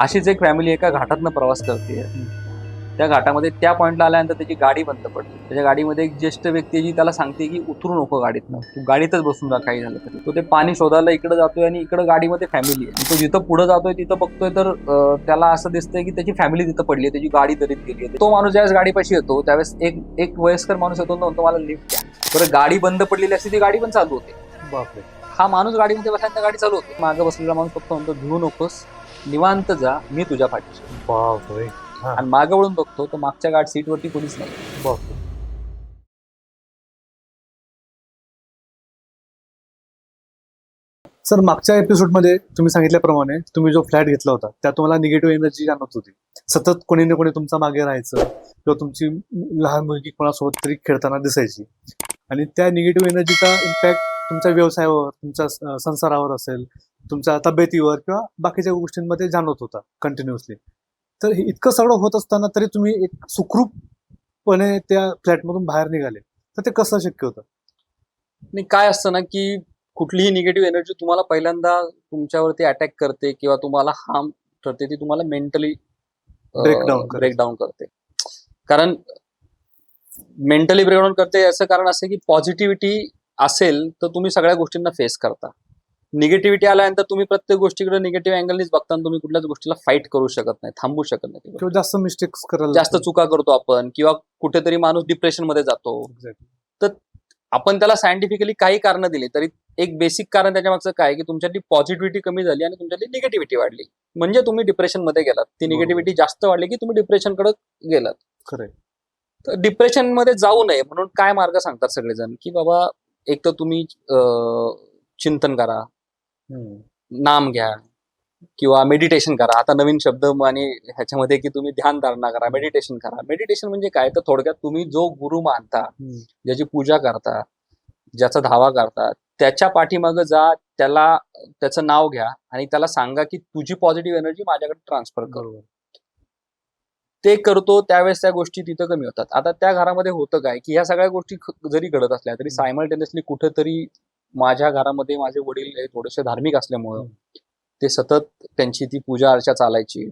अशीच एक फॅमिली एका घाटातनं प्रवास करते. त्या घाटामध्ये त्या पॉईंटला आल्यानंतर त्याची गाडी बंद पडली त्याच्या गाडीमध्ये एक ज्येष्ठ व्यक्ती जी त्याला सांगते की उतरू नको गाडीतनं. तू गाडीतच बसून जा काही झालं तरी. तो ते पाणी शोधायला इकडे जातोय आणि इकडे गाडीमध्ये फॅमिली आहे. तो जिथं पुढे जातोय तिथं बघतोय तर त्याला असं दिसतंय की त्याची फॅमिली तिथं पडली आहे. त्याची गाडी दरीत गेली आहे. तो माणूस ज्यावेळेस गाडीपाशी येतो त्यावेळेस एक एक वयस्कर माणूस येतो म्हणतो मला लिफ्ट द्या. बरं गाडी बंद पडलेली असते ती गाडी पण चालू होते. बापरे. हा माणूस गाडीमध्ये बसल्यानंतर गाडी चालू होते. मागे बसलेला माणूस फक्त म्हणतो भिवू नकोस. निवांत जा मी तुझ्या पाठीशी. आहे." बापरे आणि मागे वळून बघतो तर मागच्या गाडी सीटवरती कोणीच नाही. बापरे. सर मागच्या एपिसोडमध्ये तुम्ही सांगितल्याप्रमाणे तुम्ही जो फ्लॅट घेतला होता त्यात तुम्हाला निगेटिव्ह एनर्जी जाणवत होती. सतत कोणी ना कोणी तुमचा मागे राहायचं किंवा तुमची लहान मुलगी कोणासोबत तरी खेळताना दिसायची. आणि त्या निगेटिव्ह एनर्जीचा इम्पॅक्ट तुमच्या व्यवसायावर तुमच्या संसारावर असेल तुमच्या तब्येतीवर किंवा बाकीच्या गोष्टींमध्ये जाणवत होता कंटिन्युअसली तर हे इतकं सगळं होत असताना तरी तुम्ही एक सुखरूपपणे त्या फ्लॅटमधून बाहेर निघाले. तर ते कसं शक्य होतं? आणि काय असतं ना की कुठलीही निगेटिव्ह एनर्जी तुम्हाला पहिल्यांदा तुमच्यावरती अटॅक करते किंवा तुम्हाला हार्म करते ती तुम्हाला मेंटली करते. ब्रेकडाऊन करते. कारण मेंटली ब्रेकडाऊन करते याचं कारण असं की पॉझिटिव्हिटी असेल तर तुम्ही सगळ्या गोष्टींना फेस करता. निगेटिव्हिटी आल्यानंतर तुम्ही प्रत्येक गोष्टीकडे निगेटिव्ह अँगलनीच बघता तुम्ही कुठल्याच गोष्टीला फाईट करू शकत नाही थांबू शकत नाही. किंवा जास्त मिस्टेक्स करायला जास्त चुका करतो आपण किंवा कुठेतरी माणूस डिप्रेशनमध्ये जातो. Exactly. आपण त्याला सायंटिफिकली काही कारण दिली तरी एक बेसिक कारण त्याच्या मागचं काय की तुमच्यातली पॉझिटिव्हिटी कमी झाली आणि तुमच्यातली निगेटिव्हिटी वाढली. म्हणजे तुम्ही डिप्रेशनमध्ये गेलात. ती. निगेटिव्हिटी जास्त वाढली की तुम्ही डिप्रेशनकडे गेलात. तर डिप्रेशनमध्ये जाऊ नये म्हणून काय मार्ग सांगतात सगळेजण? की बाबा एक तर तुम्ही चिंतन करा. नाम घ्या किंवा मेडिटेशन करा. आता नवीन शब्द आणि ह्याच्यामध्ये की तुम्ही ध्यान धारणा करा मेडिटेशन करा. मेडिटेशन म्हणजे काय? तर थोडक्यात तुम्ही जो गुरु मानता ज्याची पूजा करता ज्याचा धावा करता त्याच्या पाठीमागं जा त्याला त्याचं नाव घ्या आणि त्याला सांगा की तुझी पॉझिटिव्ह एनर्जी माझ्याकडे ट्रान्सफर कर. ते करतो त्यावेळेस त्या गोष्टी तिथं कमी होतात. आता त्या घरामध्ये होतं काय? की ह्या सगळ्या गोष्टी जरी घडत असल्या तरी सायमल्टेनियसली कुठेतरी माझ्या घरामध्ये माझे वडील हे थोडेसे धार्मिक असल्यामुळं ते सतत त्यांची ती पूजा अर्चा चालायची.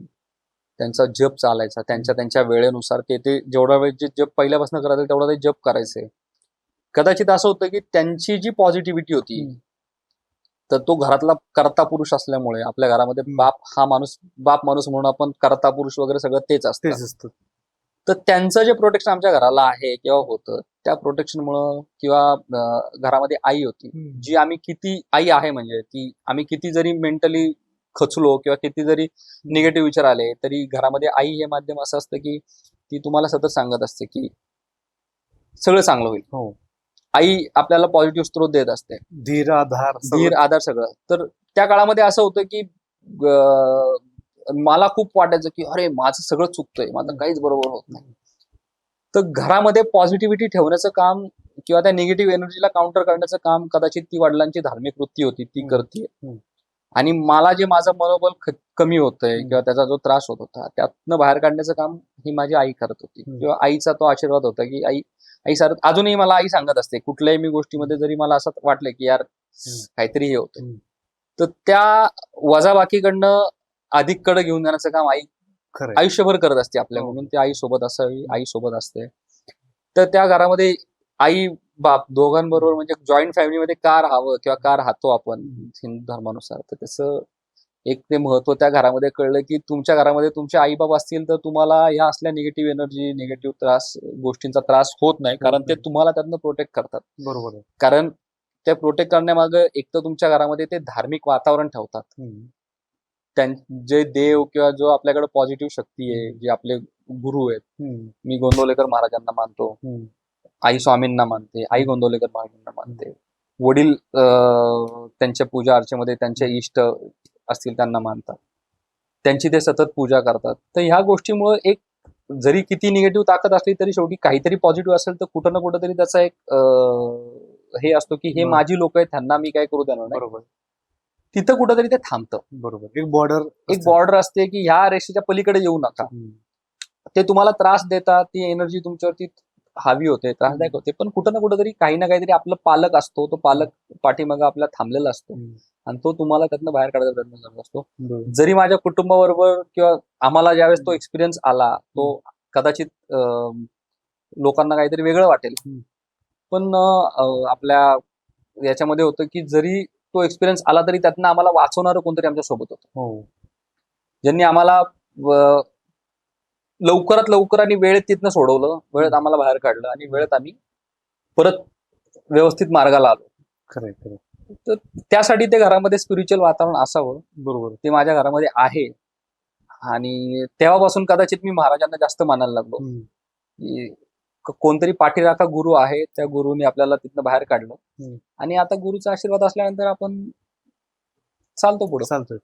त्यांचा जप चालायचा. त्यांच्या त्यांच्या वेळेनुसार ते ते जेवढा वेळ जे जप पहिल्यापासून करायचं तेवढा ते जप करायचे. कदाचित असं होतं की त्यांची जी पॉझिटिव्हिटी होती. तर तो घरातला करता पुरुष असल्यामुळे आपल्या घरामध्ये. बाप हा माणूस बाप माणूस म्हणून आपण करता पुरुष वगैरे सगळं तेच असतं. तेच असतं. तर त्यांचं जे प्रोटेक्शन आमच्या घराला आहे किंवा होतं त्या प्रोटेक्शनमुळं किंवा घरामध्ये आई होती जी आम्ही किती आई आहे म्हणजे ती आम्ही किती जरी मेंटली खचलो किंवा किती जरी निगेटिव्ह विचार आले तरी घरामध्ये आई हे माध्यम असं असतं की ती तुम्हाला सतत सांगत असते की सगळं चांगलं होईल. हो. आई आपल्याला पॉझिटिव्ह स्त्रोत देत असते. धीर आधार. धीर आधार सगळं. तर त्या काळामध्ये असं होतं की मला खूप वाटायचं की अरे माझं सगळं चुकतंय माझं काहीच बरोबर होत नाही तर घरामध्ये पॉझिटिव्हिटी ठेवण्याचं काम किंवा त्या निगेटिव्ह एनर्जीला काउंटर करण्याचं काम कदाचित ती वडिलांची धार्मिक वृत्ती होती ती. करते. आणि मला जे माझं मनोबल कमी होतंय. किंवा त्याचा जो त्रास होत होता त्यातनं बाहेर काढण्याचं काम ही माझी आई करत होती. किंवा आईचा तो आशीर्वाद होता की आई आई सर अजूनही मला आई सांगत असते कुठल्याही मी गोष्टीमध्ये जरी मला असं वाटलं की यार काहीतरी हे होतं. तर त्या वजाबाकीकडनं अधिककडे घेऊन जाण्याचं काम आई आयुष्यभर करत असते आपल्या. हो. म्हणून ती आई सोबत असावी आई सोबत असते. तर त्या घरामध्ये आई बाप दोघांबरोबर म्हणजे जॉईंट फॅमिलीमध्ये का राहावं किंवा का राहतो आपण हिंदू धर्मानुसार. तर त्याचं एक ते महत्त्व त्या घरामध्ये कळलं की तुमच्या घरामध्ये तुमचे आई बाप असतील तर तुम्हाला ह्या असल्या निगेटिव्ह एनर्जी निगेटिव्ह त्रास गोष्टींचा त्रास होत नाही. कारण ते तुम्हाला त्यातनं प्रोटेक्ट करतात. बरोबर कारण ते प्रोटेक्ट करण्यामागं एक तर तुमच्या घरामध्ये ते धार्मिक वातावरण ठेवतात. त्यां जे देव किंवा जो आपल्याकडे पॉझिटिव्ह शक्ती आहे जे आपले गुरु आहेत. मी गोंदवलेकर महाराजांना मानतो. आई स्वामींना मानते. आई गोंदवलेकर महाराजांना मानते. वडील त्यांच्या पूजा अर्चेमध्ये त्यांचे इष्ट असतील त्यांना मानतात. त्यांची ते सतत पूजा करतात. तर ह्या गोष्टीमुळे एक जरी किती निगेटिव्ह ताकद असली तरी शेवटी काहीतरी पॉझिटिव्ह असेल तर कुठं ना कुठं तरी त्याचा एक हे असतो की हे. माझी लोक आहेत त्यांना मी काय करू देणार नाही. बरोबर. तिथं कुठंतरी ते थांबतं. बरोबर. एक बॉर्डर एक बॉर्डर असते की ह्या रेषेच्या पलीकडे येऊ नका. ते तुम्हाला त्रास देतात ती एनर्जी तुमच्यावरती हावी होते त्रासदायक होते. पण कुठं ना कुठं तरी काही ना काहीतरी आपलं पालक असतो तो पालक पाठीमागं आपला थांबलेला असतो. आणि तो तुम्हाला त्यातनं बाहेर काढायचा प्रयत्न करत असतो. जरी माझ्या कुटुंबाबरोबर किंवा आम्हाला ज्यावेळेस तो एक्सपिरियन्स आला तो कदाचित लोकांना काहीतरी वेगळं वाटेल. पण आपल्या याच्यामध्ये होतं की जरी तो एक्सपिरियन्स आला तरी त्यातनं आम्हाला वाचवणारं कोणतरी आमच्यासोबत होतं. हो. ज्यांनी आम्हाला लवकरात लवकर आणि वेळेत तिथनं सोडवलं वेळेत आम्हाला बाहेर काढलं आणि वेळेत आम्ही परत व्यवस्थित मार्गाला आलो. खरंय तर त्यासाठी ते घरामध्ये स्पिरिच्युअल वातावरण असावं. बरोबर. ते माझ्या घरामध्ये आहे. आणि तेव्हापासून कदाचित मी महाराजांना जास्त मानायला लागलो. कोणतरी पाठीराखा गुरु आहे त्या गुरुने आपल्याला तिथनं बाहेर काढलं. आणि आता गुरुचा आशीर्वाद असल्यानंतर आपण चालतो पुढे. चालतंय.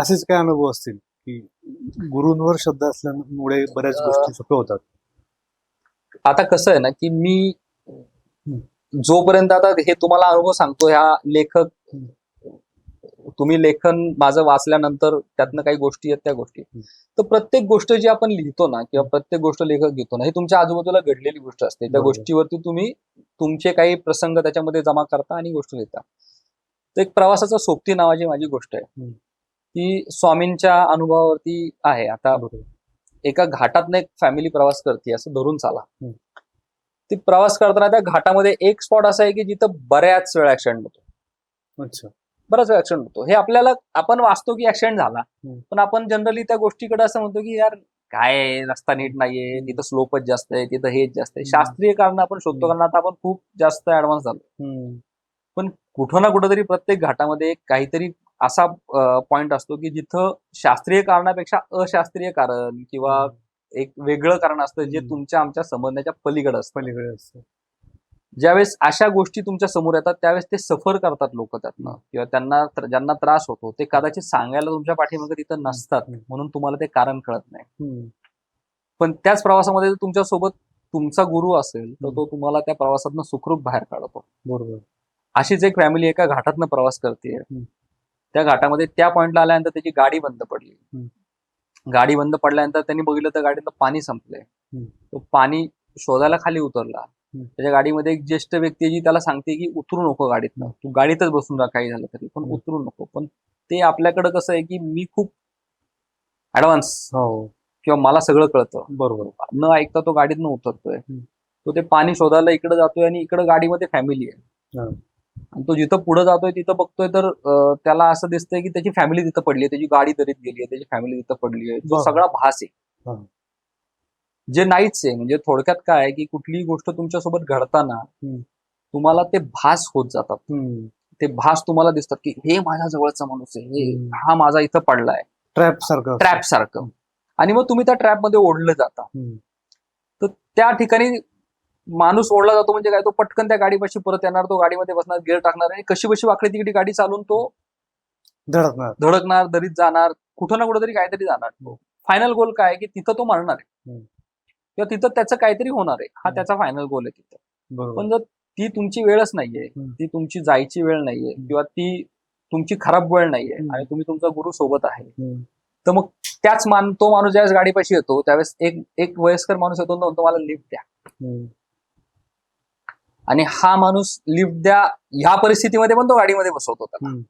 असेच काय अनुभव असतील की गुरूंवर श्रद्धा असल्यामुळे बऱ्याच गोष्टी सोप्या होतात? आता कसं आहे ना की मी जोपर्यंत आता हे तुम्हाला अनुभव सांगतो ह्या लेखक तुम्ही लेखन माझं वाचल्यानंतर त्यातनं काही गोष्टी आहेत त्या गोष्टी. तर प्रत्येक गोष्ट जी आपण लिहितो ना किंवा प्रत्येक गोष्ट लेखक घेतो ना ही तुमच्या आजूबाजूला घडलेली गोष्ट असते. त्या. गोष्टीवरती तुम्ही तुमचे काही प्रसंग त्याच्यामध्ये जमा करता आणि गोष्ट लिहिता. तर एक प्रवासाचा सोबती नावाची माझी गोष्ट आहे. ती स्वामींच्या अनुभवावरती आहे. आता एका घाटातनं एक फॅमिली प्रवास करते असं धरून चाला. ती प्रवास करताना त्या घाटामध्ये एक स्पॉट असा आहे की जिथं बऱ्याच वेळा ऍक्सिडेंट होतो. अच्छा. बराच वेळा ऍक्सिडेंट होतो हे आपल्याला आपण वाचतो की ऍक्सिडेंट झाला. पण आपण जनरली त्या गोष्टीकडे असं म्हणतो की यार काय रस्ता नीट नाहीये तिथं स्लोपच जास्त आहे तिथं हेच जास्त आहे. शास्त्रीय कारण आपण शोधतो कारण आता आपण खूप जास्त ऍडव्हान्स झालो. पण कुठं ना कुठंतरी प्रत्येक घाटामध्ये काहीतरी असा पॉइंट असतो की जिथं शास्त्रीय कारणापेक्षा अशास्त्रीय कारण किंवा एक वेगळं कारण असतं जे. तुमच्या आमच्या समजण्याच्या पलीकडे असतं पलीकडे असतं ज्यावेळेस अशा गोष्टी तुमच्यासमोर येतात त्यावेळेस ते सफर करतात लोक त्यातनं किंवा त्यांना ज्यांना त्रास होतो ते कदाचित सांगायला तुमच्या पाठीमागे तिथं नसतात. म्हणून तुम्हाला ते कारण कळत नाही. पण त्याच प्रवासामध्ये जर तुमच्यासोबत तुमचा गुरु असेल तर. तो तुम्हाला त्या प्रवासातनं सुखरूप बाहेर काढतो बरोबर अशीच एक फॅमिली एका घाटातनं प्रवास करते. त्या घाटामध्ये त्या पॉइंटला आल्यानंतर त्याची गाडी बंद पडली. गाडी बंद पडल्यानंतर त्यांनी बघितलं तर गाडीतलं पाणी संपलंय. तो पाणी शोधायला खाली उतरला. त्याच्या गाडीमध्ये एक ज्येष्ठ व्यक्ती जी त्याला सांगते की उतरू नको गाडीतनं तू गाडीतच बसून राहा काही झालं तरी पण. उतरू नको. पण ते आपल्याकडे कसं आहे की मी खूप ऍडव्हान्स हो. किंवा मला सगळं कळतं. बरोबर. न ऐकता तो गाडीतनं उतरतोय. तो ते पाणी शोधायला इकडे जातोय आणि इकडे गाडीमध्ये फॅमिली आहे. हा. आणि तो जिथं पुढे जातोय तिथं बघतोय तर त्याला असं दिसतंय की त्याची फॅमिली तिथं पडली आहे. त्याची गाडी दरीत गेली आहे. त्याची फॅमिली तिथं पडली आहे. तो. सगळा भास आहे. जे नाहीच आहे म्हणजे थोडक्यात काय की कुठलीही गोष्ट तुमच्यासोबत घडताना. तुम्हाला ते भास होत जातात. ते भास तुम्हाला दिसतात की हे माझ्या जवळचा माणूस आहे हे. हा माझा इथं पडलाय ट्रॅप सारखं. ट्रॅप सारखं आणि मग तुम्ही त्या ट्रॅपमध्ये ओढले जाता. तर त्या ठिकाणी माणूस ओढला जातो म्हणजे काय तो पटकन त्या गाडीपाशी परत येणार तो गाडीमध्ये बसणार गिअर टाकणार आणि कशी बशी वाकडी तिकडे गाडी चालून तो धडकणार धडकणार दरीत जाणार कुठं ना कुठं तरी काहीतरी जाणार फायनल गोल काय की तिथं तो मरणार आहे. किंवा तिथं त्याचं काहीतरी होणार आहे हा. त्याचा फायनल गोल आहे तिथं पण जर ती तुमची वेळच नाहीये. ती तुमची जायची वेळ नाहीये किंवा ती तुमची खराब वेळ नाहीये. आणि तुम्ही तुमचा गुरु सोबत आहे. तर मग त्याच मान तो माणूस ज्यावेळेस गाडीपाशी येतो त्यावेळेस एक एक वयस्कर माणूस येतो तो म्हणतो मला लिफ्ट द्या. आणि हा माणूस लिफ्ट द्या ह्या परिस्थितीमध्ये पण तो गाडीमध्ये बसवतो हम्म.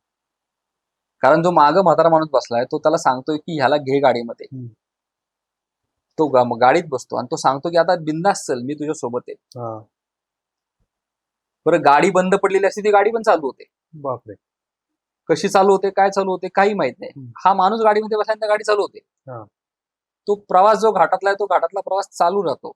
कारण जो माग म्हातारा माणूस बसलाय तो त्याला सांगतोय की ह्याला घे गाडीमध्ये. तो गाडीत बसतो आणि तो सांगतो की आता बिंदास चल मी तुझ्या सोबत आहे. बरं गाडी बंद पडलेली असते ती गाडी पण चालू होते बापरे कशी चालू होते काय चालू होते काही माहीत नाही. हा माणूस गाडीमध्ये बसल्यानंतर गाडी चालू होते हा. तो प्रवास जो घाटातला आहे तो घाटातला प्रवास चालू राहतो.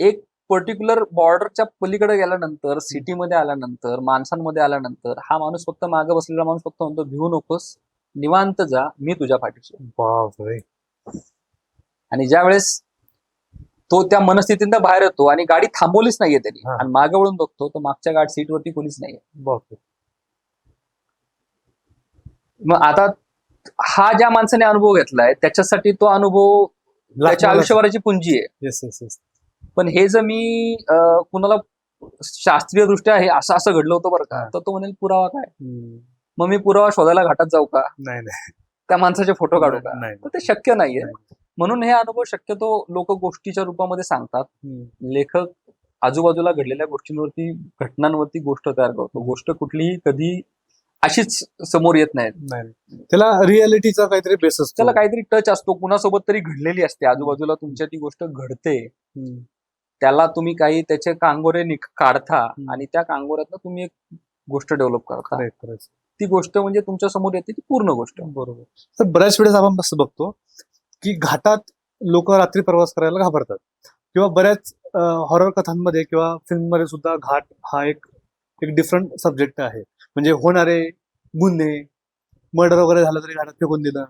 एक पर्टिक्युलर बॉर्डरच्या पलीकडे गेल्यानंतर सिटीमध्ये आल्यानंतर माणसांमध्ये आल्यानंतर हा माणूस फक्त मागे बसलेला माणूस फक्त म्हणतो भिवू नकोस निवांत जा मी तुझ्या पाठीशी आहे." बापरे आणि ज्या वेळेस तो त्या मनस्थितीतून बाहेर येतो आणि गाडी थांबवलीच नाहीये त्यांनी. आणि मागे वळून बघतो तर मागच्या गाडी सीटवरती कोणीच नाहीये. मग आता हा ज्या माणसाने अनुभव घेतलाय त्याच्यासाठी तो अनुभव त्याच्या आयुष्यभराची पुंजी आहे. पण हे जर मी कुणाला शास्त्रीय दृष्ट्या हे असं असं घडलं होतं बरं का. तर तो म्हणेल पुरावा काय? मग मी पुरावा शोधायला घाटात जाऊ का? नाही नाही. त्या माणसाचे फोटो काढू का? नाही. तर ते शक्य नाहीये. नाही. म्हणून हे अनुभव शक्यतो लोक गोष्टीच्या रूपामध्ये सांगतात. लेखक आजूबाजूला घडलेल्या गोष्टींवरती घटनांवरती गोष्ट तयार करतो. गोष्ट कुठलीही कधी अशीच समोर येत नाहीत. नाही. त्याला रियालिटीचा काहीतरी बेस असतो. त्याला काहीतरी टच असतो. कुणासोबत तरी घडलेली असते. आजूबाजूला तुमच्या ती गोष्ट घडते. त्याला तुम्ही काही त्याचे कांगोरे काढता. आणि त्या कांगोऱ्यातनं तुम्ही एक गोष्ट डेव्हलप करता. ती गोष्ट म्हणजे तुमच्यासमोर येते ती पूर्ण गोष्ट. बरोबर. तर बऱ्याच वेळेस आपण बघतो की घाटात लोक रात्री प्रवास करायला घाबरतात. किंवा बऱ्याच हॉरर कथांमध्ये किंवा फिल्ममध्ये सुद्धा घाट हा एक एक डिफरंट सब्जेक्ट आहे. म्हणजे होणारे गुन्हे मर्डर वगैरे झालं तरी घाटात फेकून दिलं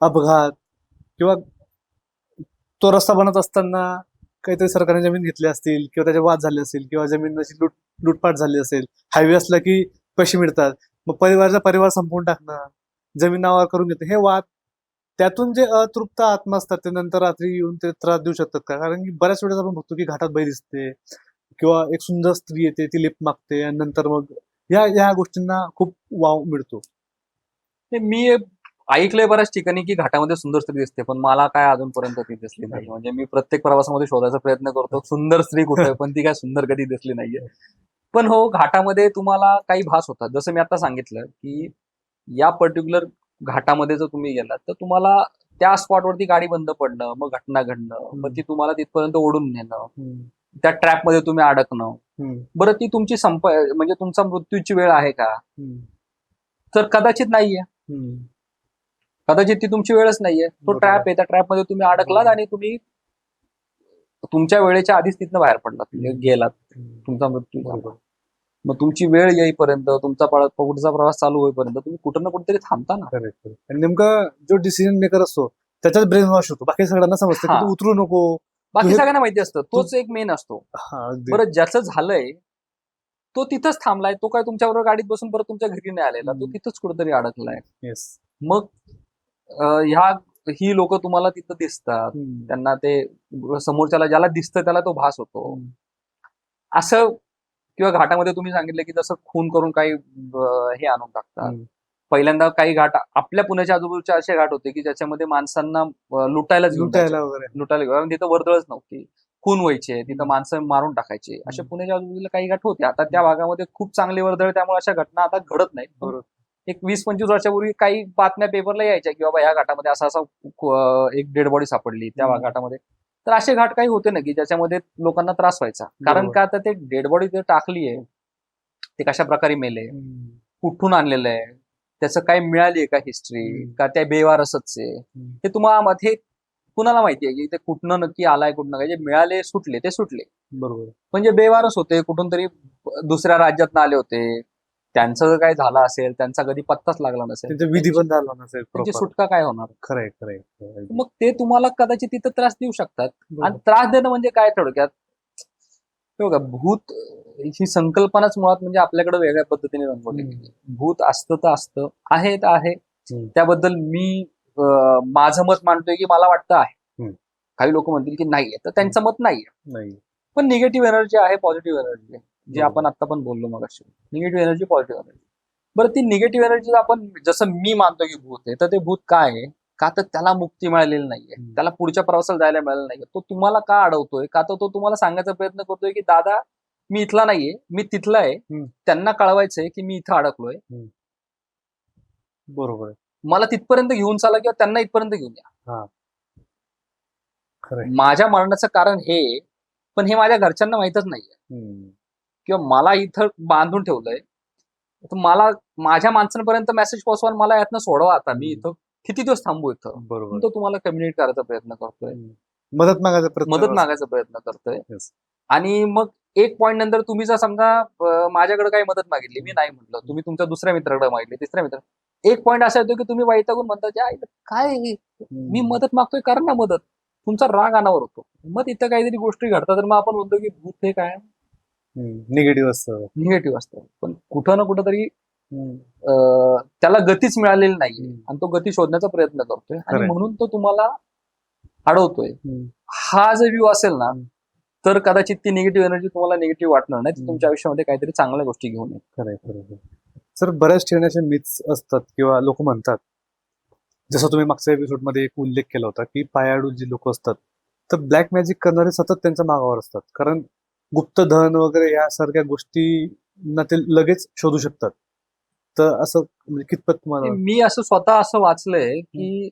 अपघात किंवा तो रस्ता बनत असताना काहीतरी सरकारने जमीन घेतली असतील किंवा त्याचे वाद झाले असतील किंवा जमीन अशी लूट लूटपाट झाली असेल हायवे असला की पैसे मिळतात. मग परिवाराचा परिवार संपवून टाकणं जमीन नावावर करून घेते हे वाद त्यातून जे अतृप्त आत्मा असतात ते नंतर रात्री येऊन ते त्रास देऊ शकतात का? कारण की बऱ्याच वेळेस आपण बघतो की घाटात बाई दिसते किंवा एक सुंदर स्त्री येते ती लिप मागते आणि नंतर मग या या गोष्टींना खूप वाव मिळतो. मी ऐकलंय बऱ्याच ठिकाणी की घाटामध्ये सुंदर स्त्री दिसते पण मला काय अजूनपर्यंत ती दिसली नाही म्हणजे मी प्रत्येक प्रवासामध्ये शोधायचा प्रयत्न करतो सुंदर स्त्री कुठे पण ती काय सुंदर कधी दिसली नाहीये. पण हो घाटामध्ये तुम्हाला काही भास होतात. जसं मी आता सांगितलं की या पर्टिक्युलर घाटामध्ये जर तुम्ही गेलात तर तुम्हाला त्या स्पॉटवरती गाडी बंद पडणं मग घटना घडणं मग ती तुम्हाला तिथपर्यंत ओढून नेणं त्या ट्रॅपमध्ये तुम्ही अडकणं. बरं ती तुमची संप म्हणजे तुमचा मृत्यूची वेळ आहे का? तर कदाचित नाहीये. कदाचित ती तुमची वेळच नाहीये. तो. ट्रॅप आहे त्या ट्रॅपमध्ये तुम्ही अडकलात आणि तुम्ही तुमच्या वेळेच्या आधीच तिथनं बाहेर पडलात म्हणजे गेलात. तुमचा मृत्यू झाला. मग तुमची वेळ येईपर्यंत तुमचा पुढचा प्रवास चालू होईपर्यंत तुम्ही कुठं ना कुठेतरी थांबता ना. आणि नेमका जो डिसिजन मेकर असतो त्याच्यात ब्रेन वॉश होतो बाकी सगळ्यांना समजतं की हा. तू उतरू नको बाकी सगळ्यांना माहिती असतं तोच एक मेन असतो हा अगदी. बरं ज्याचं झालंय तो तिथंच थांबलाय तो काय तुमच्याबरोबर गाडीत बसून परत तुमच्या घरी नाही आलेला तो हम्म. तिथंच कुठेतरी अडकलाय Yes. मग अं, ह्या ही लोक तुम्हाला तिथं दिसतात हम्म. त्यांना ते समोरच्याला ज्याला दिसतं त्याला तो भास होतो. असं किंवा घाटामध्ये तुम्ही सांगितलं की जसं खून करून काही हे आणून टाकतात. पहिल्यांदा काही घाट आपल्या पुण्याच्या आजूबाजूचे असे घाट होते की ज्याच्यामध्ये माणसांना लुटायलाच. लुटायला वगैरे लुटायला कारण तिथं वर्दळच नव्हती खून व्हायचे तिथं. माणसं मारून टाकायचे असे. पुण्याच्या आजूबाजूला काही घाट होते आता त्या भागामध्ये खूप चांगली वर्दळ त्यामुळे अशा घटना आता घडत नाहीत. एक वीस पंचवीस वर्षापूर्वी काही बातम्या पेपरला यायच्या की बाबा या घाटामध्ये असा असा एक डेड बॉडी सापडली त्या. घाटामध्ये तर असे घाट काही होते ना की ज्याच्यामध्ये लोकांना त्रास व्हायचा. कारण. का आता ते डेड बॉडी ते टाकली आहे. ते कशा प्रकारे मेले. कुठून आणलेलं आहे? त्याचं काय मिळाली आहे का हिस्ट्री. का त्या बेवारसच? आहे. हे तुम्हाला हे कुणाला माहिती आहे? की ते कुठनं नक्की आलाय कुठनं काय? जे मिळाले सुटले ते सुटले. बरोबर. म्हणजे बेवारस होते कुठून तरी दुसऱ्या राज्यात आले होते त्यांचं जर काय झालं असेल त्यांचा कधी पत्ताच लागला नसेल त्यांचा विधी पण झाला नसेल त्यांची proper. सुटका काय होणार खरंय खरंय खरंय. मग ते तुम्हाला कदाचित तिथं त्रास देऊ शकतात आणि. त्रास देणं म्हणजे काय थोडक्यात हे बघा भूत ही संकल्पनाच मुळात म्हणजे आपल्याकडे वेगळ्या पद्धतीने रंगवली हम्म. गेली. भूत असतं तर असतं आहे तर आहे हम्म. त्याबद्दल मी अं, माझं मत मांडतोय की मला वाटतं आहे हम्म. काही लोक म्हणतील की नाहीये तर त्यांचं मत नाहीये नाही पण निगेटिव्ह एनर्जी आहे पॉझिटिव्ह एनर्जी आहे जे बरोबर. आपण आता पण बोललो मग निगेटिव्ह एनर्जी पॉझिटिव्ह एनर्जी बरं ती निगेटिव्ह एनर्जी आपण जसं मी मानतो की भूत आहे तर ते भूत काय आहे? का तर त्याला मुक्ती मिळालेली नाहीये. त्याला पुढच्या प्रवासाला जायला मिळालं नाहीये. तो तुम्हाला का अडवतोय? का तर तो तुम्हाला सांगायचा प्रयत्न करतोय की दादा मी इथला नाहीये मी तिथला आहे. त्यांना कळवायचंय की मी इथं अडकलोय. बरोबर. मला तिथपर्यंत घेऊन चाला किंवा त्यांना इथपर्यंत घेऊन या. माझ्या मरणाचं कारण हे पण हे माझ्या घरच्यांना माहितच नाहीये. किंवा मला इथं बांधून ठेवलंय तर मला माझ्या माणसांपर्यंत मेसेज पोहोचवा मला यातनं सोडवा आता. मी इथं किती दिवस थांबू इथं? बरोबर. तो तुम्हाला कम्युनिकेट करायचा प्रयत्न करतोय. मदत मागायचा प्रयत्न मदत करा. मागायचा प्रयत्न करतोय. आणि मग एक पॉईंट नंतर तुम्ही जर समजा माझ्याकडे काही मदत मागितली मी नाही म्हटलं तुम्ही तुमच्या दुसऱ्या मित्राकडे मागितली तिसऱ्या मित्र एक पॉईंट असा येतो की तुम्ही वैतागून म्हणता "या इथं काय. मी मदत मागतोय कारण ना मदत. तुमचा राग अनावर होतो. मग तिथं काहीतरी गोष्टी घडतात तर मग आपण म्हणतो की भूत हे काय? निगेटिव्ह असतं. निगेटिव्ह असतं. पण कुठं ना कुठं तरी त्याला गतीच मिळालेली हम्म. आणि तो गती शोधण्याचा प्रयत्न करतोय. आणि. म्हणून तो तुम्हाला अडवतोय. हा जर व्ह्यू असेल ना. तर कदाचित ती निगेटिव्ह एनर्जी तुम्हाला निगेटिव्ह वाटणार नाही. तुमच्या आयुष्यामध्ये काहीतरी चांगल्या गोष्टी घेऊन खरंय खरंय सर बऱ्याच ठिकाणी असे मिथ्स असतात किंवा लोक म्हणतात. जसं तुम्ही मागच्या एपिसोडमध्ये एक उल्लेख केला होता की पायाडू जी लोक असतात तर ब्लॅक मॅजिक करणारे सतत त्यांच्या मागावर असतात. कारण गुप्तधन वगैरे यासारख्या गोष्टींना ते लगेच शोधू शकतात तर असं म्हणजे कितपत तुम्हाला मी असं स्वतः असं वाचलंय की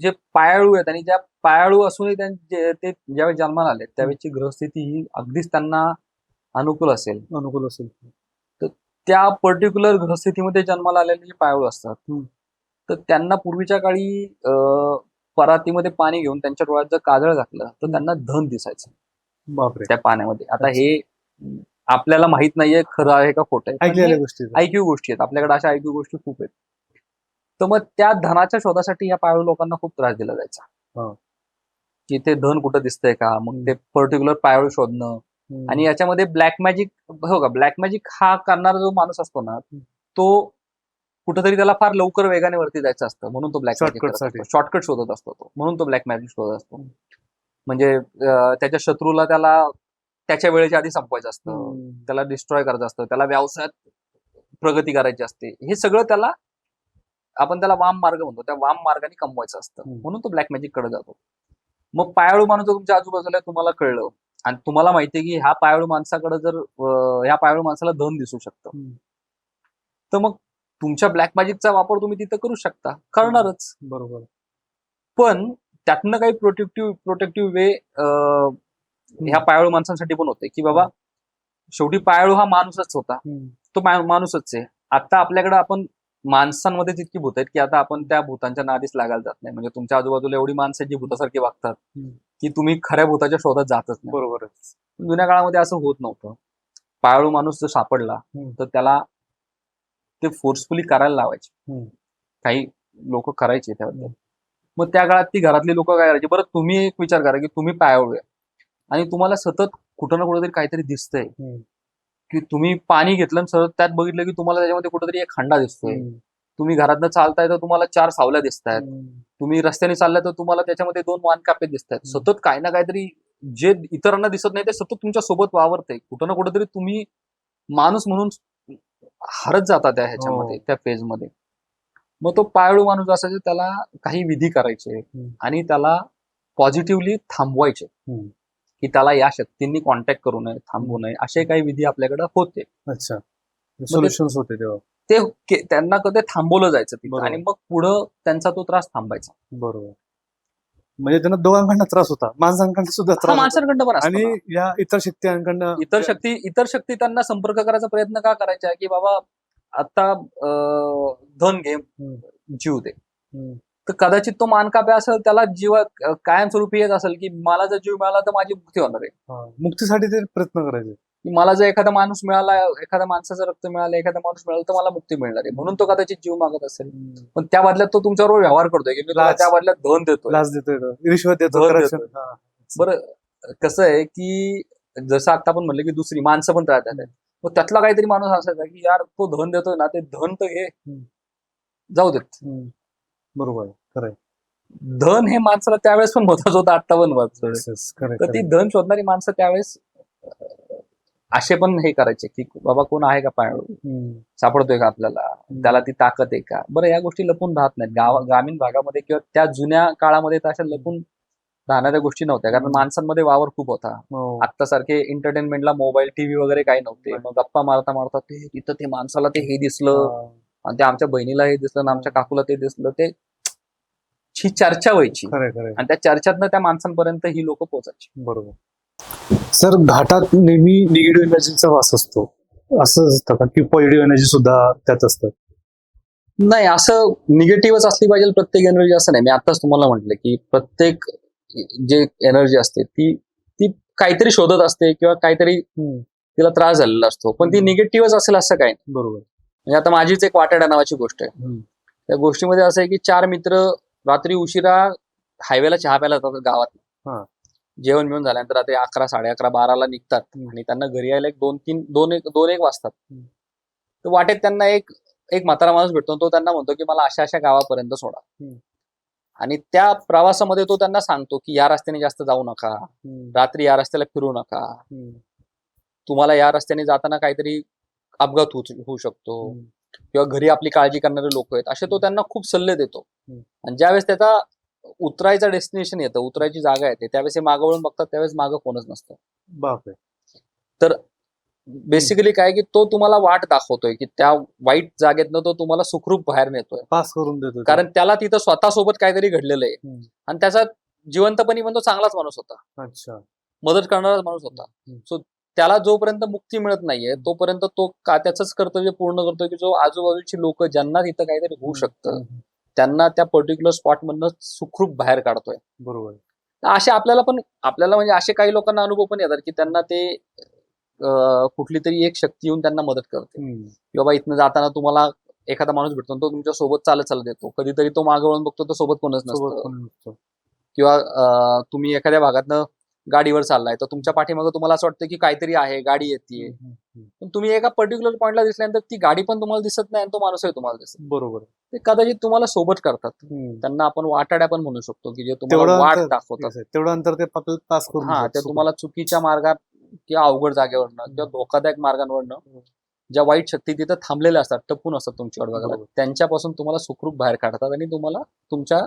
जे पायाळू आहेत आणि ज्या पायाळू असूनही त्यांचे ते ज्यावेळी जन्माला आले त्यावेळेची ग्रहस्थिती ही अगदीच त्यांना अनुकूल असेल अनुकूल असेल त्या पर्टिक्युलर ग्रहस्थितीमध्ये जन्माला आलेले जे पायाळू असतात. तर त्यांना पूर्वीच्या काळी परातीमध्ये पाणी घेऊन त्यांच्या डोळ्यात जर काजळ घातलं तर. त्यांना धन दिसायचं बापरे. त्या पाण्यामध्ये. आता हे आपल्याला माहीत नाहीये खरं आहे का खोटं आहे. ऐकलेल्या गोष्टी ऐक्यू गोष्टी आहेत. आपल्याकडे अशा ऐक्यू गोष्टी खूप आहेत. तर मग त्या धनाच्या शोधासाठी या पायाळू लोकांना खूप त्रास दिला जायचा. हा. की ते धन कुठं दिसतंय का? मग ते पर्टिक्युलर पायाळू शोधणं. आणि याच्यामध्ये ब्लॅक मॅजिक हो का? ब्लॅक मॅजिक हा करणारा जो माणूस असतो ना तो कुठेतरी त्याला फार लवकर वेगाने वरती जायचं असतं. म्हणून तो ब्लॅक मॅजिक. शॉर्टकट शोधत असतो तो. म्हणून तो ब्लॅक मॅजिक शोधत असतो. म्हणजे त्याच्या शत्रूला त्याला त्याच्या वेळेच्या आधी संपवायचं असतं. त्याला डिस्ट्रॉय करायचं असतं. त्याला व्यवसायात प्रगती करायची असते. हे सगळं त्याला आपण त्याला वाम मार्ग म्हणतो. त्या वाम मार्गाने कमवायचं असतं. म्हणून तो ब्लॅक मॅजिककडे जातो. मग पायाळू माणूस तुमच्या आजूबाजूला तुम्हाला कळलं. आणि तुम्हाला माहितीये की ह्या पायाळू माणसाकडे जर ह्या पायाळू माणसाला धन दिसू शकतं. तर मग तुमच्या ब्लॅक मॅजिकचा वापर तुम्ही तिथं करू शकता. करणारच. बरोबर. पण त्यातनं काही प्रोटेक्टिव्ह प्रोटेक्टिव्ह वे ह्या पायाळू माणसांसाठी पण होते की बाबा शेवटी पायाळू हा माणूसच होता. तो माणूसच आहे आता आपल्याकडे आपण माणसांमध्ये तितकी भूत आहेत की आता आपण त्या भूतांच्या नादीच लागायला जात नाही म्हणजे तुमच्या आजूबाजूला एवढी माणसं जी भूतासारखी वागतात. की तुम्ही खऱ्या भूताच्या शोधात जातच नाही बरोबर. जुन्या काळामध्ये असं होत नव्हतं पायाळू माणूस जर सापडला. तर त्याला ते फोर्सफुली करायला लावायचे. काही लोक करायचे त्याबद्दल मग त्या काळात ती घरातली लोक काय करायची बरं तुम्ही एक विचार करा की तुम्ही आहे आणि तुम्हाला सतत कुठं ना कुठेतरी काहीतरी दिसतंय. की तुम्ही पाणी घेतलं सतत त्यात बघितलं की तुम्हाला त्याच्यामध्ये कुठेतरी एक खंडा दिसतोय. तुम्ही घरातनं चालताय तर तुम्हाला चार सावल्या दिसत आहेत. तुम्ही रस्त्याने चाललाय तर तुम्हाला त्याच्यामध्ये दोन वान कापे दिसत आहेत. सतत काही ना काहीतरी जे इतरांना दिसत नाही ते सतत तुमच्यासोबत वावरतंय कुठं ना कुठेतरी तुम्ही माणूस म्हणून हरत जाता त्या ह्याच्यामध्ये हो. त्या फेजमध्ये मग तो पायाळू माणूस असायचा त्याला काही विधी करायचे. आणि त्याला पॉझिटिव्हली थांबवायचे. की त्याला या शक्तींनी कॉन्टॅक्ट करू नये थांबवू नये असे काही विधी आपल्याकडे होते अच्छा सोल्युशन्स होते तेव्हा ते त्यांना कधी थांबवलं जायचं. आणि मग पुढं त्यांचा तो त्रास थांबायचा बरोबर म्हणजे त्यांना दोघांकडनं त्रास होता माणसांकडनं सुद्धा त्रास होता. माणसांकडनं पण आणि. या इतर शक्तींकडनं इतर शक्ती इतर शक्ती त्यांना संपर्क करायचा प्रयत्न का करायचा की बाबा आता धन घे जीव दे. तर कदाचित तो मानकाप्या असेल त्याला जीव कायमस्वरूपी येत असेल की मला जर जीव मिळाला तर माझी मुक्ती होणार आहे. मुक्तीसाठी ते प्रयत्न करायचे. की मला जर एखादा माणूस मिळाला एखाद्या माणसाचं रक्त मिळालं एखादा माणूस मिळाला तर मला मुक्ती मिळणार आहे. म्हणून तो कदाचित जीव मागत असेल. पण त्या बदल्यात तो तुमच्याबरोबर व्यवहार करतोय की मी. त्या बदल्यात धन देतोय. लाच देतोय तो. रिश्वत देतो. बरं कसं आहे की जसं आता आपण म्हणलं की दुसरी माणसं पण आहेत मग त्यातला काहीतरी माणूस असायचा की यार तो धन देतोय ना ते धन तर हम्म. जाऊ देत. बरोबर. खरंय धन हे माणसाला त्यावेळेस पण महत्वाचं होतं आता पण तर ती. धन शोधणारी माणसं त्यावेळेस असे पण हे करायचे की बाबा कोण आहे का पायाळू हम्म. सापडतोय का आपल्याला त्याला ती ताकद आहे का बरं या गोष्टी लपून राहत नाहीत गाव ग्रामीण भागामध्ये किंवा त्या जुन्या काळामध्ये तर अशा लपून राहणाऱ्या गोष्टी नव्हत्या. कारण. माणसांमध्ये वावर खूप होता. हो. आता सारखे एंटरटेनमेंटला मोबाईल टीव्ही वगैरे काही नव्हते. मग गप्पा मारता मारता ते तिथं ते माणसाला ते हे दिसलं. आणि ते आमच्या बहिणीला हे दिसलं आणि आमच्या काकूला ते दिसलं. ते ही चर्चा व्हायची. आणि त्या चर्चातनं त्या माणसांपर्यंत ही लोक पोहोचायची. बरोबर. सर घाटात नेहमी निगेटिव्ह एनर्जीचा वास असतो. असं असतं का? की पॉझिटिव्ह एनर्जी सुद्धा त्यात असतात नाही असं निगेटिव्हच असली पाहिजे प्रत्येक एनर्जी असं नाही. मी आताच तुम्हाला म्हटलं की प्रत्येक जे एनर्जी असते ती ती काहीतरी शोधत असते किंवा काहीतरी तिला त्रास झालेला असतो पण ती. निगेटिव्हच असेल असं काही नाही बरोबर म्हणजे आता माझीच एक वाटाडा नावाची गोष्ट आहे. त्या गोष्टीमध्ये असं आहे की चार मित्र रात्री उशिरा हायवेला चहा प्यायला जातात. गावात जेवण मिळून झाल्यानंतर रात्री अकरा साडे अकरा बाराला निघतात. आणि त्यांना घरी यायला एक दोन तीन दोन एक दोन एक वाजतात. तर वाटेत त्यांना एक एक म्हातारा माणूस भेटतो तो त्यांना म्हणतो की मला अशा अशा गावापर्यंत सोडा. आणि त्या प्रवासामध्ये तो त्यांना सांगतो की या रस्त्याने जास्त जाऊ नका. रात्री या रस्त्याला फिरू नका. तुम्हाला या रस्त्याने जाताना काहीतरी अपघात होऊ शकतो. किंवा घरी आपली काळजी करणारे लोक आहेत असे तो त्यांना खूप सल्ले देतो. आणि ज्यावेळेस त्याचा उतरायचा डेस्टिनेशन येतं उतरायची जागा येते त्यावेळेस हे मागं वळून बघतात त्यावेळेस मागं कोणच नसतं बापरे बेसिकली काय की तो तुम्हाला वाट दाखवतोय की त्या वाईट जागेतनं तो तुम्हाला सुखरूप बाहेर नेतोय. पास करून देतो. कारण त्याला तिथं स्वतःसोबत काहीतरी घडलेलं आहे. आणि त्याचा जिवंतपणी पण तो चांगलाच माणूस होता. अच्छा. मदत करणाराच माणूस होता. सो त्याला जोपर्यंत मुक्ती मिळत नाहीये तोपर्यंत तो का त्याच कर्तव्य पूर्ण करतोय की जो आजूबाजूची लोक ज्यांना तिथं काहीतरी होऊ शकतं. त्यांना त्या पर्टिक्युलर स्पॉट मधनं सुखरूप बाहेर काढतोय. बरोबर. असे आपल्याला पण आपल्याला म्हणजे असे काही लोकांना अनुभव पण येतात की त्यांना ते कुठली तरी एक शक्ती येऊन त्यांना मदत करते हम्म. की बाबा इथनं जाताना तुम्हाला एखादा माणूस भेटतो तो तुमच्यासोबत चालत चालत येतो कधीतरी तो मागे वळून बघतो तर सोबत कोणच नसतं. किंवा तुम्ही एखाद्या भागातनं गाडीवर चाललाय तर तुमच्या पाठीमागे तुम्हाला असं वाटतं की काहीतरी आहे गाडी येते. पण तुम्ही एका पर्टिक्युलर पॉईंटला दिसल्यानंतर ती गाडी पण तुम्हाला दिसत नाही आणि तो माणूसही तुम्हाला दिसत बरोबर ते कदाचित तुम्हाला सोबत करतात. त्यांना आपण वाटाड्या पण म्हणू शकतो की जे तुम्हाला वाट दाखवतात. तेवढं अंतर ते पास करून हा. ते तुम्हाला चुकीच्या मार्गात किंवा अवघड जागेवरनं किंवा धोकादायक मार्गांवरनं ज्या वाईट शक्ती तिथं थांबलेल्या असतात टपून असतात तुमच्याकडे बघायला. त्यांच्यापासून तुम्हाला सुखरूप बाहेर काढतात आणि तुम्हाला तुमच्या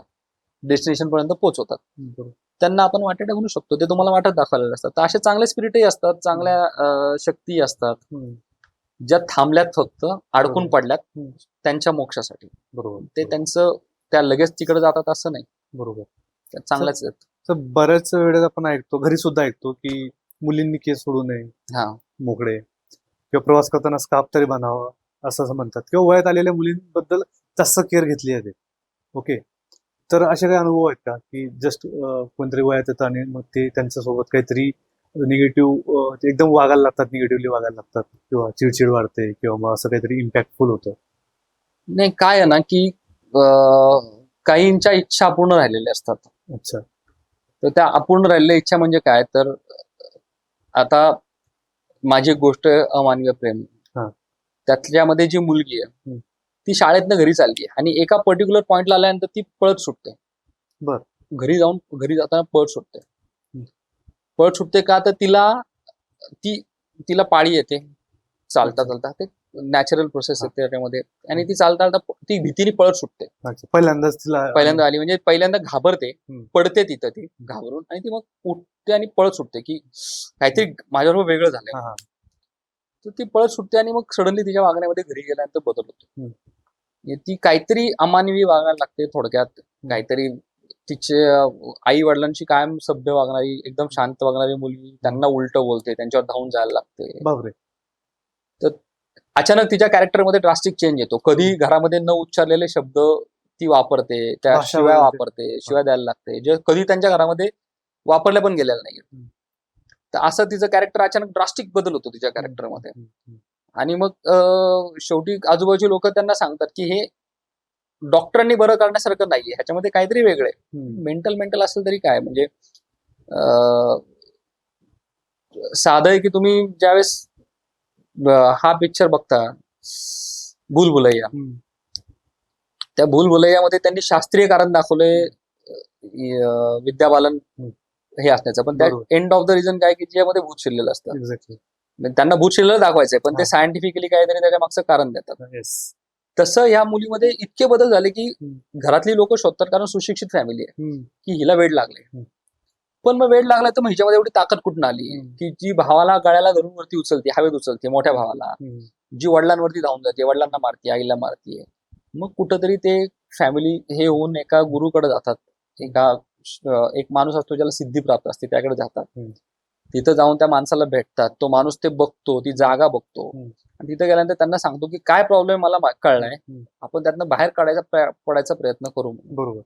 डेस्टिनेशन पर्यंत पोहोचवतात. त्यांना आपण वाटेट्या म्हणू शकतो. ते तुम्हाला वाटत दाखवलेले असतात. तर असे चांगले स्पिरिटही असतात चांगल्या शक्ती असतात. ज्या थांबल्यात फक्त अडकून. पडल्यात. त्यांच्या मोक्षासाठी. बरोबर. ते त्यांचं त्या लगेच तिकडे जातात असं नाही. बरोबर. चांगल्याच आहेत. तर बऱ्याच वेळेस आपण ऐकतो घरी सुद्धा ऐकतो की मुलींनी केस सोडू नये हा. मोकळे. किंवा प्रवास करताना स्कार्फ तरी बांधावा असं असं म्हणतात. किंवा वयात आलेल्या मुलींबद्दल जास्त केअर घेतली जाते ओके तर असे काही अनुभव आहेत का? की जस्ट कोणतरी वयात येतं आणि मग ते त्यांच्यासोबत काहीतरी निगेटिव्ह एकदम वागायला लागतात निगेटिव्हली वागायला लागतात. किंवा चिडचिड वाढते किंवा मग असं काहीतरी इम्पॅक्टफुल होतं. नाही काय आहे ना की काहींच्या इच्छा अपूर्ण राहिलेल्या असतात. अच्छा. तर त्या अपूर्ण राहिलेल्या इच्छा म्हणजे काय? तर आता माझी एक गोष्ट अमानवीय प्रेम हा. त्याच्यामध्ये जी मुलगी आहे हम्म. ती शाळेतनं घरी चालली आणि एका पर्टिक्युलर पॉइंटला आल्यानंतर ती पळत सुटते बर. घरी जाऊन घरी जाताना पळत सुटते हम्म. पळत सुटते का तर तिला ती तिला पाळी येते चालता चालता ते नॅचरल प्रोसेस हा. येते त्याच्यामध्ये. आणि ती चालता चालता ती भीतीने पळत सुटते. अच्छा पहिल्यांदाच तिला पहिल्यांदा आली म्हणजे पहिल्यांदा घाबरते हम्म. पडते तिथं ती घाबरून आणि ती मग उठते आणि पळत सुटते की काहीतरी माझ्याबरोबर वेगळं झालंय. हा, हा. तर ती पळत सुटते आणि मग सडनली तिच्या वागण्यामध्ये घरी गेल्यानंतर बदल होतो. हम्म. म्हणजे ती काहीतरी अमानवी वागायला लागते थोडक्यात. काहीतरी तिचे आई वडिलांची कायम सभ्य वागणारी एकदम शांत वागणारी मुलगी त्यांना उलट बोलते त्यांच्यावर धावून जायला लागते. बापरे. अचानक तिच्या कॅरेक्टरमध्ये ड्रास्टिक चेंज येतो. कधी घरामध्ये न उच्चारलेले शब्द ती वापरते त्या शिवाय. वापरते शिवाय द्यायला लागते. जे कधी त्यांच्या घरामध्ये वापरल्या पण गेलेल्या नाही. तर असं तिचं कॅरेक्टर अचानक ड्रास्टिक बदल होतो तिच्या कॅरेक्टरमध्ये. आणि मग शेवटी आजूबाजूची लोक त्यांना सांगतात की हे डॉक्टरांनी बरं करण्यासारखं नाहीये. ह्याच्यामध्ये काहीतरी वेगळं आहे. मेंटल मेंटल असेल तरी काय? म्हणजे अं, साधं आहे की तुम्ही ज्यावेळेस हा पिक्चर बघता भूल भुलैया हम्म. त्या भूल भुलैयामध्ये त्यांनी शास्त्रीय कारण दाखवलंय अं, विद्या बालन हे असण्याचं पण त्या. एंड ऑफ द रिझन काय की ज्यामध्ये भूत शिरलेलं असतं एक्झॅक्टली म्हणजे त्यांना भूत शिरलेलं दाखवायचंय पण ते. सायंटिफिकली काहीतरी त्याच्या मागचं कारण देतात तसं ह्या मुलीमध्ये इतके बदल झाले की. घरातली लोक शोधतात कारण सुशिक्षित फॅमिली आहे. की हिला वेळ लागले. पण मग वेळ लागला तर मग हिच्यामध्ये एवढी ताकद कुठून आली. की जी भावाला गळ्याला धरून वरती उचलते हवेत उचलते मोठ्या भावाला. जी वडिलांवरती धावून जाते वडिलांना मारते आईला मारते मग कुठंतरी ते फॅमिली हे होऊन एका गुरुकडे जातात एका एक माणूस असतो ज्याला सिद्धी प्राप्त असते त्याकडे जातात. तिथं जाऊन त्या माणसाला भेटतात तो माणूस ते बघतो ती जागा बघतो. आणि तिथं गेल्यानंतर त्यांना सांगतो की काय प्रॉब्लेम मला कळलाय. आपण त्यातनं बाहेर काढायचा पडायचा प्रयत्न करू. बरोबर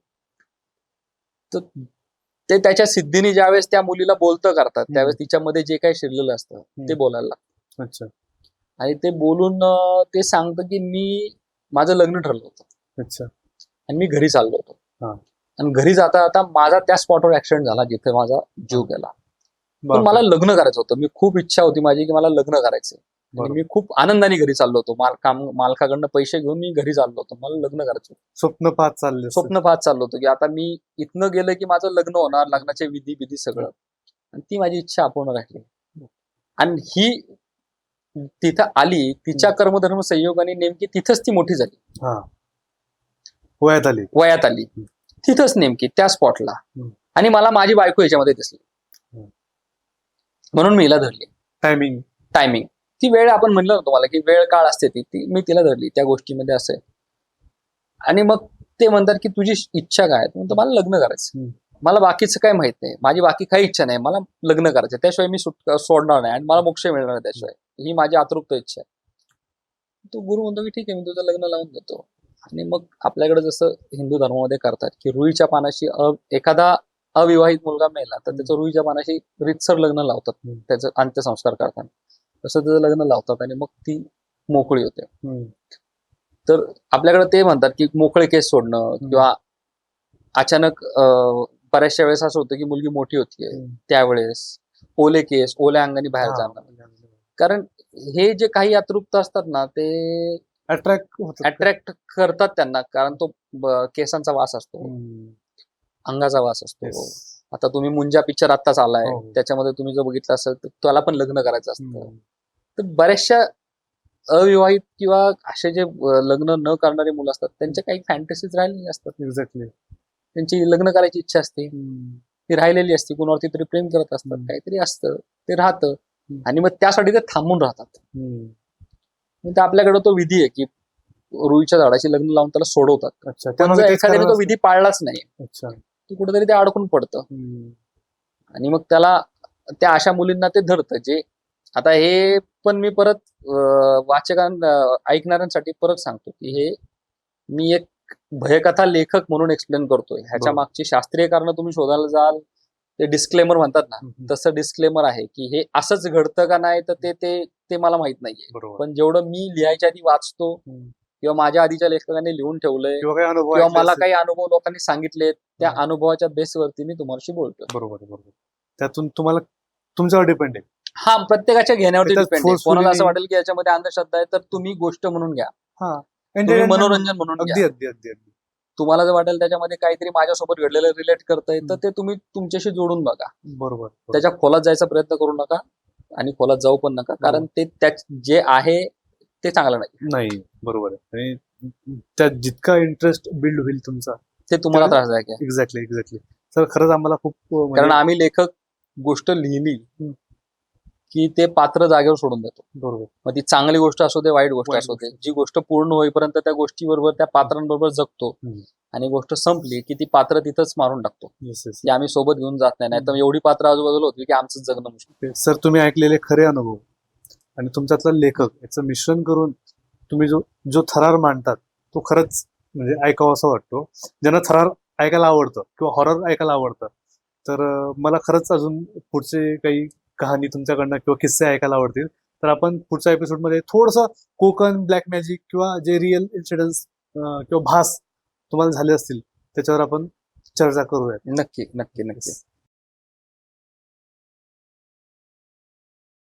ते त्याच्या सिद्धीने ज्यावेळेस त्या मुलीला बोलतं करतात. त्यावेळेस तिच्यामध्ये जे काही शिरलेलं असतं ते बोलायला लागतं. अच्छा. आणि ते बोलून ते सांगतं की मी माझं लग्न ठरलं होतं. अच्छा. आणि मी घरी चाललो होतो. हा. आणि घरी जाता आता माझा त्या स्पॉटवर ऍक्सिडेंट झाला जिथे माझा जीव गेला. पण. मला लग्न करायचं होतं. मी खूप इच्छा होती माझी की मला लग्न करायचं आणि. मी खूप आनंदाने घरी चाललो होतो. माल काम मालकाकडनं पैसे घेऊन मी घरी चाललो होतो. मला लग्न करायचं. स्वप्न पाहत चालले. स्वप्न पाहत चाललो होतो की आता मी इथनं गेलं की माझं लग्न होणार लग्नाचे विधी विधी सगळं. आणि ती माझी इच्छा अपूर्ण राहिली. आणि ही तिथं आली तिच्या कर्मधर्म संयोगाने नेमकी तिथंच ती मोठी झाली. वयात आली. वयात आली. तिथंच नेमकी त्या स्पॉटला. आणि मला माझी बायको याच्यामध्ये दिसली. म्हणून मी हिला धरली. टायमिंग टायमिंग ती वेळ आपण म्हणलं ना तुम्हाला की वेळ काळ असते ती ती मी तिला धरली त्या गोष्टीमध्ये असे आणि मग ते म्हणतात की तुझी इच्छा काय म्हणतो मला लग्न करायचं. मला बाकीचं काही माहीत नाही. माझी बाकी काही इच्छा नाही. मला लग्न करायचं त्याशिवाय मी सुट सोडणार नाही आणि मला मोक्ष मिळणार नाही त्याशिवाय. ही माझी आतृप्त इच्छा आहे. तो गुरु म्हणतो की ठीक आहे मी तुझं लग्न लावून देतो. आणि मग आपल्याकडे जसं हिंदू धर्मामध्ये करतात की रुईच्या पानाशी अ- एखादा अविवाहित मुलगा मेला तर त्याचं रुईच्या पानाशी रितसर लग्न लावतात. त्याचं अंत्यसंस्कार करताना. तसं त्याचं लग्न लावतात आणि मग ती मोकळी होते. तर आपल्याकडे ते म्हणतात की मोकळे केस सोडणं किंवा अचानक बऱ्याचशा वेळेस असं होतं की मुलगी मोठी होतीये. त्यावेळेस ओले केस ओल्या अंगाने बाहेर हा. जाणं कारण हे जे काही अतृप्त असतात ना ते अट्रॅक्ट अट्रॅक्ट करतात त्यांना कारण तो केसांचा वास असतो. अंगाचा वास असतो. आता तुम्ही मुंजा पिक्चर आत्ताच आलाय हो. त्याच्यामध्ये तुम्ही जर बघितलं असेल तर त्याला पण लग्न करायचं असतं. तर बऱ्याचशा अविवाहित किंवा असे जे लग्न न करणारे मुलं असतात त्यांच्या काही फॅन्टसीज राहिलेली असतात एक्झॅक्टली त्यांची लग्न करायची इच्छा असते. ती राहिलेली असते कोणावरती तरी प्रेम करत असतात. काहीतरी असतं ते राहतं. आणि मग त्यासाठी ते थांबून राहतात. आपल्याकडे तो विधी आहे की रुईच्या झाडाची लग्न लावून त्याला सोडवतात. एखाद्याने तो विधी पाळलाच नाही तर कुठेतरी ते अडकून पडतं. आणि मग त्याला त्या अशा मुलींना ते धरतं जे आता हे पण मी परत अं, वाचकां अं, ऐकणाऱ्यांसाठी परत सांगतो की हे मी एक भयकथा लेखक म्हणून एक्सप्लेन करतोय ह्याच्या. मागची शास्त्रीय कारण तुम्ही शोधायला जाल ते डिस्क्लेमर म्हणतात ना. तसं डिस्क्लेमर आहे की हे असंच घडतं का नाही तर ते ते ते मला माहीत नाहीये पण जेवढं मी लिहायच्या आधी वाचतो. किंवा माझ्या आधीच्या लेखकांनी लिहून ठेवलंय किंवा मला. काही अनुभव लोकांनी सांगितलेत त्या. अनुभवाच्या बेसवरती मी तुम्हाशी बोलतोय बरोबर बरोबर त्यातून तुम्हाला तुमच्यावर डिपेंड आहे हा प्रत्येकाच्या घेण्यावरती त्याच्यात डिपेंड आहे. forcefully कोणाला असं नाही. वाटेल की याच्यामध्ये अंधश्रद्धा आहे तर तुम्ही गोष्ट म्हणून घ्या. हा. तुम्ही Entertainment- मनोरंजन म्हणून अगदी घ्या. अगदी अगदी अगदी. तुम्हाला जर वाटेल त्याच्यामध्ये काहीतरी माझ्यासोबत घडलेलं रिलेट करतंय तर हम्म. ते तुम्ही तुमच्याशी जोडून बघा. बरोबर बरोबर. त्याच्या खोलात जायचा प्रयत्न करू नका आणि खोलात जाऊ पण नका कारण ते त्या जे आहे ते चांगलं नाही. नाही बरोबर आहे. आणि त्यात जितका इंटरेस्ट बिल्ड होईल तुमचा ते तुम्हाला त्रासदायक आहे. एक्झॅक्टली एक्झॅक्टली तर खरंच आम्हाला खूप अं, म्हणजे- कारण आम्ही लेखक गोष्ट लिहिली हम्म. की ते पात्र जागेवर सोडून देतो. बरोबर. मग ती चांगली गोष्ट असू दे वाईट गोष्ट असू दे जी गोष्ट पूर्ण होईपर्यंत त्या गोष्टीबरोबर त्या पात्रांबरोबर जगतो. आणि गोष्ट संपली की ती पात्र तिथंच मारून टाकतो. की आम्ही सोबत घेऊन जात नाही नाहीतर एवढी पात्र आजूबाजूला होती की आमचं जगणं मुश्किल. सर तुम्ही ऐकलेले खरे अनुभव आणि तुमच्यातला लेखक याचं मिश्रण करून तुम्ही जो जो थरार मांडतात तो खरंच म्हणजे ऐकावा असं वाटतो. ज्यांना थरार ऐकायला आवडतं किंवा हॉरर ऐकायला आवडतं तर मला खरंच अजून पुढचे काही कहाणी तुमच्याकडनं किंवा किस्से ऐकायला आवडतील तर आपण पुढच्या एपिसोडमध्ये थोडंसं कोकण ब्लॅक मॅजिक किंवा जे रिअल इन्सिडन्स किंवा भास तुम्हाला झाले असतील त्याच्यावर आपण चर्चा करूयात. नक्की नक्की नक्की.